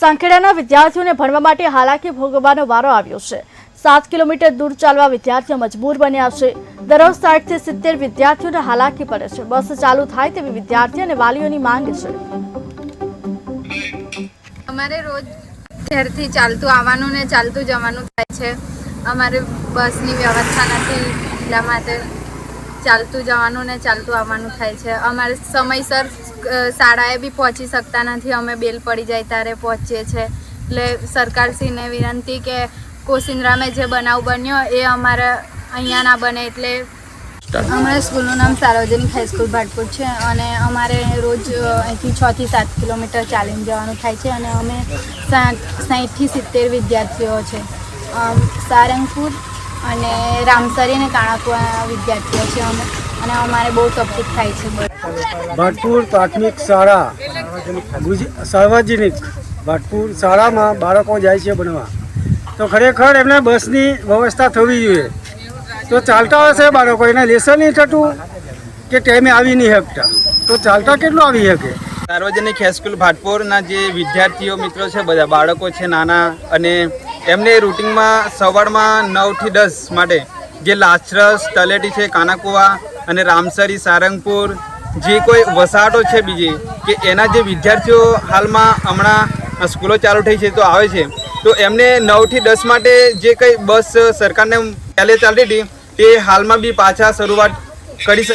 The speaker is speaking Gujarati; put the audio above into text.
સાંખેડાના વિદ્યાર્થીઓને ભણવા માટે હાલાકી ભોગવવાનો વારો આવ્યો છે. સાત કિલોમીટર દૂર ચાલવા વિદ્યાર્થીઓ મજબૂર બન્યા છે. દરરોજ સાઠથી સિત્તેર વિદ્યાર્થીઓને હાલાકી પડે છે. બસ ચાલુ થાય તેવી વિદ્યાર્થી અને વાલીઓની માંગ છે. અમારે રોજ ઘરથી ચાલતું આવવાનું ને ચાલતું જવાનું થાય છે. અમારે બસની વ્યવસ્થા નથી એટલા માટે ચાલતું જવાનું ને ચાલતું આવવાનું થાય છે. અમારે સમયસર શાળાએ બી પહોંચી શકતા નથી. અમે બેલ પડી જાય ત્યારે પહોંચીએ છીએ એટલે સરકારશ્રીને વિનંતી કે કોસિન્દ્રામાં જે બનાવ બન્યો એ અમારે અહીંયા ના બને એટલે અમારા સ્કૂલનું નામ સાર્વજનિક હાઈસ્કૂલ ભાટપુર છે અને અમારે રોજ અહીંથી છ થી સાત કિલોમીટર ચાલીને જવાનું થાય છે અને અમે સાઠ સાઠથી સિત્તેર વિદ્યાર્થીઓ છે. સારંગપુર અને રામસરી અને કાણાકુવા વિદ્યાર્થીઓ છે અમે. અને અમારે બહુ તકલીફ થાય છે. ભાટપુર પ્રાથમિક શાળા. સાર્વજનિક. ભાટપુર શાળામાં બાળકો જાય છે ભણવા. તો ખરેખર એમને બસની વ્યવસ્થા થવી જોઈએ. તો ચાલતા હશે બાળકો. એને લેસન નહીં થતું કે ટાઈમે આવી નહીં શકતા. તો ચાલતા કેટલું આવી શકે? સાર્વજનિક હાઈસ્કૂલ ભાટપુરના જે વિદ્યાર્થીઓ મિત્રો છે બધા બાળકો છે નાના અને એમને રૂટિનમાં સવારમાં નવથી દસ માટે જે લાચરસ, તલેટી છે, કાનાકુવા અને રામસરી, સારંગપુર, જે કોઈ વસાહતો છે બીજી, કે એના જે વિદ્યાર્થીઓ હાલમાં હમણાં સ્કૂલો ચાલુ થઈ છે તો આવે છે, તો એમને નવથી દસ માટે જે કંઈ બસ સરકારને પહેલે ચાલતી હતી, તે હાલમાં બી પાછા શરૂઆત કરી